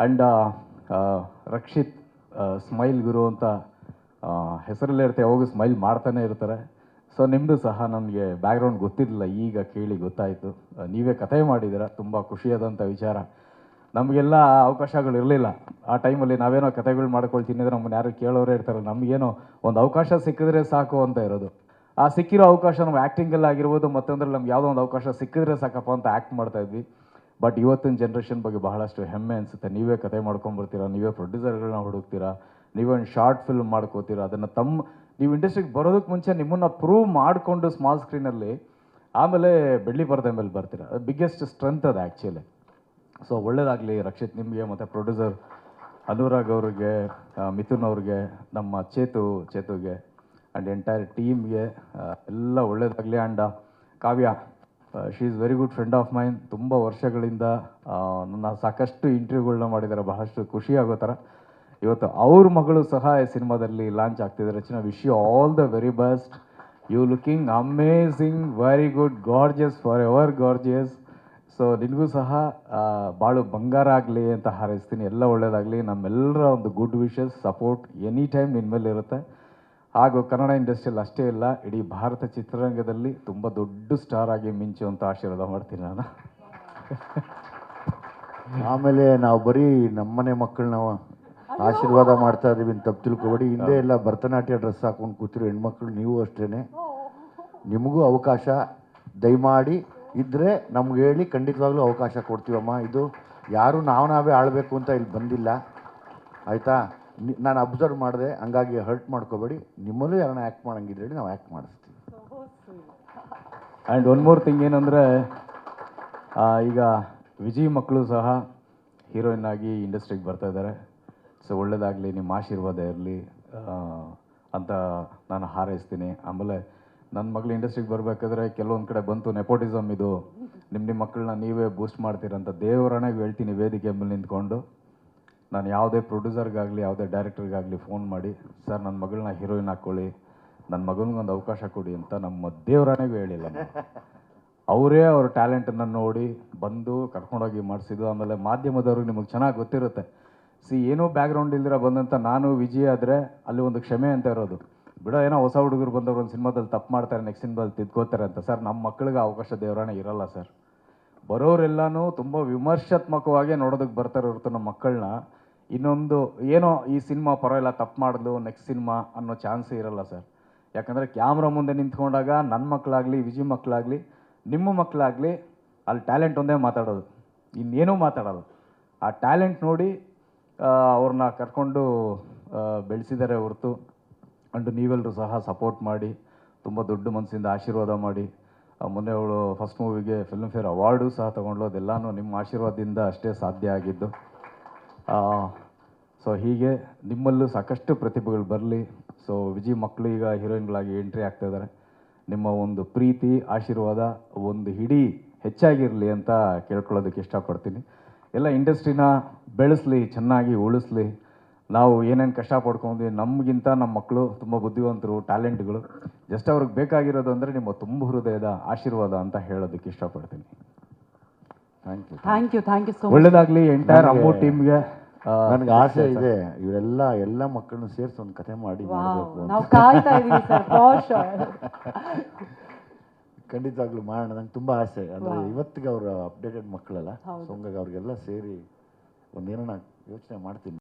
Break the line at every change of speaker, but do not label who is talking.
And Rakshit smile ಗುರು ಅಂತ ಹೆಸರಲ್ಲೇ ಇರುತ್ತೆ ಯಾವಾಗೂ ಸ್ಮೈಲ್ ಮಾಡ್ತಾನೆ ಇರ್ತಾರೆ. ಸೊ ನಿಮ್ಮದು ಸಹ ನನಗೆ ಬ್ಯಾಕ್ಗ್ರೌಂಡ್ ಗೊತ್ತಿರಲಿಲ್ಲ, ಈಗ ಕೇಳಿ ಗೊತ್ತಾಯಿತು. ನೀವೇ ಕಥೆ ಮಾಡಿದ್ದೀರ, ತುಂಬ ಖುಷಿಯಾದಂಥ ವಿಚಾರ. ನಮಗೆಲ್ಲ ಅವಕಾಶಗಳು ಇರಲಿಲ್ಲ. ಆ ಟೈಮಲ್ಲಿ ನಾವೇನೋ ಕಥೆಗಳು ಮಾಡ್ಕೊಳ್ತೀನಿ ಅಂದರೆ ನಮ್ಮನ್ನು ಯಾರು ಕೇಳೋರೇ ಇರ್ತಾರೆ. ನಮಗೇನೋ ಒಂದು ಅವಕಾಶ ಸಿಕ್ಕಿದ್ರೆ ಸಾಕು ಅಂತ ಇರೋದು. ಆ, ಸಿಕ್ಕಿರೋ ಅವಕಾಶ ನಾವು ಆ್ಯಕ್ಟಿಂಗಲ್ಲಿ ಆಗಿರ್ಬೋದು, ಮತ್ತೊಂದ್ರಲ್ಲಿ ನಮ್ಗೆ ಯಾವುದೋ ಒಂದು ಅವಕಾಶ ಸಿಕ್ಕಿದ್ರೆ ಸಾಕಪ್ಪ ಅಂತ ಆ್ಯಕ್ಟ್ ಮಾಡ್ತಾ ಇದ್ವಿ. ಬಟ್ ಇವತ್ತಿನ ಜನ್ರೇಷನ್ ಬಗ್ಗೆ ಬಹಳಷ್ಟು ಹೆಮ್ಮೆ ಅನಿಸುತ್ತೆ. ನೀವೇ ಕತೆ ಮಾಡ್ಕೊಂಬರ್ತೀರಾ ನೀವೇ ಪ್ರೊಡ್ಯೂಸರ್ಗಳನ್ನ ಹುಡುಕ್ತೀರಾ, ನೀವೇ ಒಂದು ಶಾರ್ಟ್ ಫಿಲ್ಮ್ ಮಾಡ್ಕೋತೀರಾ, ಅದನ್ನು ತಮ್ಮ ನೀವು ಇಂಡಸ್ಟ್ರಿಗೆ ಬರೋದಕ್ಕೆ ಮುಂಚೆ ನಿಮ್ಮನ್ನು ಪ್ರೂವ್ ಮಾಡಿಕೊಂಡು ಸ್ಮಾಲ್ ಸ್ಕ್ರೀನಲ್ಲಿ ಆಮೇಲೆ ಬೆಳ್ಳಿ ಪರದೆ ಮೇಲೆ ಬರ್ತೀರಾ. ಅದು ಬಿಗ್ಗೆಸ್ಟ್ ಸ್ಟ್ರೆಂತ್ ಅದು ಆ್ಯಕ್ಚುಲಿ ಸೊ ಒಳ್ಳೇದಾಗಲಿ ರಕ್ಷಿತ್ ನಿಮಗೆ ಮತ್ತು ಪ್ರೊಡ್ಯೂಸರ್ ಅನುರಾಗ್ ಅವ್ರಿಗೆ ಮಿಥುನ್ ಅವ್ರಿಗೆ, ನಮ್ಮ ಚೇತು, ಚೇತುಗೆ ಆ್ಯಂಡ್ ಎಂಟೈರ್ ಟೀಮ್ಗೆ ಎಲ್ಲ ಒಳ್ಳೇದಾಗಲಿ. And Kavya she is very good friend of mine ತುಂಬ ವರ್ಷಗಳಿಂದ ನನ್ನ ಸಾಕಷ್ಟು ಇಂಟರ್ವ್ಯೂಗಳನ್ನ ಮಾಡಿದ್ದಾರೆ ಬಹಳಷ್ಟು ಖುಷಿ ಆಗೋ ಥರ. ಇವತ್ತು ಅವ್ರ ಮಗಳು ಸಹ ಈ ಸಿನಿಮಾದಲ್ಲಿ ಲಾಂಚ್ ಆಗ್ತಿದ್ದಾರೆ Rachana wish you all the very best you looking amazing very good gorgeous forever gorgeous so ನಿನಗೂ ಸಹ ಭಾಳ ಬಂಗಾರ ಆಗಲಿ ಅಂತ ಹಾರೈಸ್ತೀನಿ. ಎಲ್ಲ ಒಳ್ಳೇದಾಗಲಿ. ನಮ್ಮೆಲ್ಲರ ಒಂದು good wishes support any time ನಿನ್ನ ಮೇಲೆ ಇರುತ್ತೆ ಹಾಗೂ ಕನ್ನಡ ಇಂಡಸ್ಟ್ರಿಯಲ್ಲಿ ಅಷ್ಟೇ ಇಲ್ಲ, ಇಡೀ ಭಾರತ ಚಿತ್ರರಂಗದಲ್ಲಿ ತುಂಬ ದೊಡ್ಡ ಸ್ಟಾರ್ ಆಗಿ ಮಿಂಚುವಂಥ ಆಶೀರ್ವಾದ ಮಾಡ್ತೀನಿ ನಾನು.
ಆಮೇಲೆ ನಾವು ಬರೀ ನಮ್ಮನೆ ಮಕ್ಕಳನ್ನ ಆಶೀರ್ವಾದ ಮಾಡ್ತಾ ಇದೀವಿ ಅಂತ ತಪ್ಪು ತಿಳ್ಕೊಬೇಡಿ. ಹಿಂದೆ ಎಲ್ಲ ಭರತನಾಟ್ಯ ಡ್ರೆಸ್ ಹಾಕೊಂಡು ಕೂತಿರೋ ಹೆಣ್ಮಕ್ಳು ನೀವು ಅಷ್ಟೇ ನಿಮಗೂ ಅವಕಾಶ ದಯಮಾಡಿ ಇದ್ದರೆ ನಮ್ಗೆ ಹೇಳಿ ಖಂಡಿತವಾಗ್ಲೂ ಅವಕಾಶ ಕೊಡ್ತೀವಮ್ಮ. ಇದು ಯಾರು ನಾವು ನಾವೇ ಆಳಬೇಕು ಅಂತ ಇಲ್ಲಿ ಬಂದಿಲ್ಲ. ಆಯಿತಾ? ನಾನು ಅಬ್ಸರ್ವ್ ಮಾಡಿದೆ ಹಂಗಾಗಿ ಹರ್ಟ್ ಮಾಡ್ಕೋಬೇಡಿ. ನಿಮ್ಮಲ್ಲೂ ಯಾರನ್ನ ಆ್ಯಕ್ಟ್ ಮಾಡಂಗಿದ್ರೆ ಹೇಳಿ ನಾವು ಆ್ಯಕ್ಟ್ ಮಾಡಿಸ್ತೀವಿ.
ಆ್ಯಂಡ್ ಒನ್ ಮೋರ್ ಥಿಂಗ್ ಏನಂದರೆ ಈಗ ವಿಜಯ್ ಮಕ್ಕಳು ಸಹ ಹೀರೋಯಿನ್ ಆಗಿ ಇಂಡಸ್ಟ್ರಿಗೆ ಬರ್ತಾ ಇದ್ದಾರೆ ಸೊ ಒಳ್ಳೇದಾಗಲಿ ನಿಮ್ಮ ಆಶೀರ್ವಾದ ಇರಲಿ. ಅಂತ ನಾನು ಹಾರೈಸ್ತೀನಿ. ಆಮೇಲೆ ನನ್ನ ಮಗಳು ಇಂಡಸ್ಟ್ರಿಗೆ ಬರಬೇಕಾದ್ರೆ ಕೆಲವೊಂದು ಕಡೆ ಬಂತು ನೆಪೋಟಿಸಮ್ ಇದು. ನಿಮ್ಮ ನಿಮ್ಮ ಮಕ್ಕಳನ್ನ ನೀವೇ ಬೂಸ್ಟ್ ಮಾಡ್ತೀರಂತ ದೇವರಣೆಗೆ ಹೇಳ್ತೀನಿ ವೇದಿಕೆ ಮೇಲೆ ನಿಂತ್ಕೊಂಡು. ನಾನು ಯಾವುದೇ ಪ್ರೊಡ್ಯೂಸರ್ಗಾಗಲಿ, ಯಾವುದೇ ಡೈರೆಕ್ಟರ್ಗಾಗಲಿ ಫೋನ್ ಮಾಡಿ, ಸರ್, ನನ್ನ ಮಗಳನ್ನ ಹೀರೋಯಿನ್ ಹಾಕ್ಕೊಳ್ಳಿ, ನನ್ನ ಮಗನಿಗೊಂದು ಅವಕಾಶ ಕೊಡಿ ಅಂತ ನಮ್ಮ ದೇವರಾನೇಗೂ ಹೇಳಿಲ್ಲ. ಅವರೇ ಅವ್ರ ಟ್ಯಾಲೆಂಟನ್ನು ನೋಡಿ ಬಂದು ಕರ್ಕೊಂಡೋಗಿ ಮಾಡಿಸಿದ್ದು, ಆಮೇಲೆ ಮಾಧ್ಯಮದವ್ರಿಗೆ ನಿಮಗೆ ಚೆನ್ನಾಗಿ ಗೊತ್ತಿರುತ್ತೆ. ಸಿ, ಏನೂ ಬ್ಯಾಕ್ಗ್ರೌಂಡ್ ಇಲ್ದಿರ ಬಂದಂಥ ನಾನು, ವಿಜಯ್ ಆದರೆ ಅಲ್ಲಿ ಒಂದು ಕ್ಷಮೆ ಅಂತ ಇರೋದು. ಬಿಡೋ, ಏನೋ ಹೊಸ ಹುಡುಗರು ಬಂದವರು ಒಂದು ಸಿನಿಮಾದಲ್ಲಿ ತಪ್ಪು ಮಾಡ್ತಾರೆ ನೆಕ್ಸ್ಟ್ ಸಿನಿಮಾದಲ್ಲಿ ತಿದ್ಕೋತಾರೆ ಅಂತ. ಸರ್, ನಮ್ಮ ಮಕ್ಕಳಿಗೆ ಅವಕಾಶ ದೇವರಾಣೆ ಇರಲ್ಲ ಸರ್. ಬರೋರೆಲ್ಲನೂ ತುಂಬ ವಿಮರ್ಶಾತ್ಮಕವಾಗಿ ನೋಡೋದಕ್ಕೆ ಬರ್ತಾರೆ ಹೊರತು ನಮ್ಮ ಮಕ್ಕಳನ್ನ. ಇನ್ನೊಂದು, ಏನೋ ಈ ಸಿನಿಮಾ ಪರವಾಗಿಲ್ಲ, ತಪ್ಪು ಮಾಡಿದ್ಲು ನೆಕ್ಸ್ಟ್ ಸಿನಿಮಾ ಅನ್ನೋ ಚಾನ್ಸೇ ಇರಲ್ಲ ಸರ್. ಯಾಕಂದರೆ ಕ್ಯಾಮ್ರಾ ಮುಂದೆ ನಿಂತ್ಕೊಂಡಾಗ ನನ್ನ ಮಕ್ಕಳಾಗಲಿ ವಿಜಿ ಮಕ್ಕಳಾಗಲಿ ನಿಮ್ಮ ಮಕ್ಕಳಾಗಲಿ ಅಲ್ಲಿ ಟ್ಯಾಲೆಂಟ್ ಒಂದೇ ಮಾತಾಡೋದು. ಇನ್ನೇನೂ ಮಾತಾಡೋದು. ಆ ಟ್ಯಾಲೆಂಟ್ ನೋಡಿ ಅವ್ರನ್ನ ಕರ್ಕೊಂಡು ಬೆಳೆಸಿದ್ದಾರೆ ಹೊರತು. ಅಂಡ್ ನೀವೆಲ್ಲರೂ ಸಹ ಸಪೋರ್ಟ್ ಮಾಡಿ, ತುಂಬ ದೊಡ್ಡ ಮನಸ್ಸಿಂದ ಆಶೀರ್ವಾದ ಮಾಡಿ. ಮೊನ್ನೆ ಅವಳು ಫಸ್ಟ್ ಮೂವಿಗೆ ಫಿಲ್ಮ್ ಫೇರ್ ಅವಾರ್ಡು ಸಹ ತೊಗೊಂಡ್ಲು ಅದೆಲ್ಲನೂ ನಿಮ್ಮ ಆಶೀರ್ವಾದದಿಂದ ಅಷ್ಟೇ ಸಾಧ್ಯ ಆಗಿದ್ದು. ಸೊ ಹೀಗೆ ನಿಮ್ಮಲ್ಲೂ ಸಾಕಷ್ಟು ಪ್ರತಿಭೆಗಳು ಬರಲಿ. ಸೊ ವಿಜಯ್ ಮಕ್ಕಳು ಈಗ ಹೀರೋಯಿನ್ಗಳಾಗಿ ಎಂಟ್ರಿ ಆಗ್ತಾ ಇದ್ದಾರೆ. ನಿಮ್ಮ ಒಂದು ಪ್ರೀತಿ ಆಶೀರ್ವಾದ ಒಂದು ಹಿಡಿ ಹೆಚ್ಚಾಗಿರಲಿ ಅಂತ ಕೇಳ್ಕೊಳ್ಳೋದಕ್ಕೆ ಇಷ್ಟಪಡ್ತೀನಿ. ಎಲ್ಲ ಇಂಡಸ್ಟ್ರಿನ ಬೆಳೆಸಲಿ ಚೆನ್ನಾಗಿ ಉಳಿಸ್ಲಿ. ನಾವು ಏನೇನು ಕಷ್ಟ ಪಡ್ಕೊಂಡ್ವಿ ನಮಗಿಂತ ನಮ್ಮ ಮಕ್ಕಳು ತುಂಬ ಬುದ್ಧಿವಂತರು ಟ್ಯಾಲೆಂಟ್ಗಳು. ಜಸ್ಟ್ ಅವ್ರಿಗೆ ಬೇಕಾಗಿರೋದು ಅಂದರೆ ನಿಮ್ಮ ತುಂಬ ಹೃದಯದ ಆಶೀರ್ವಾದ ಅಂತ ಹೇಳೋದಕ್ಕೆ ಇಷ್ಟಪಡ್ತೀನಿ.
Thank you
thank you thank you so much
ಒಳ್ಳೇದಾಗಲಿ ಎಂಟೈರ್ ಅಮ್ಮು ಟೀಮ್ಗೆ
ನನಗೆ ಆಸೆ ಇದೆ ಇವರೆಲ್ಲ ಎಲ್ಲ ಮಕ್ಕಳನ್ನ ಸೇರಿಸಿ ಒಂದು ಕಥೆ ಮಾಡಿ ಮಾಡಬೇಕು
ನಾವು ಕಾಯ್ತಾ ಇದೀವಿ ಸರ್ ಫಾರ್ ಶೋರ್
ಖಂಡಿತವಾಗ್ಲೂ ಮಾಡೋಣ ನಂಗೆ ತುಂಬ ಆಸೆ. ಅಂದರೆ ಇವತ್ತಿಗೆ ಅವರು ಅಪ್ಡೇಟೆಡ್ ಮಕ್ಕಳಲ್ಲ ಸೊ ಹಂಗಾಗಿ ಅವ್ರಿಗೆಲ್ಲ ಸೇರಿ ಒಂದೇನೋ ನಾನು ಯೋಚನೆ ಮಾಡ್ತೀನಿ.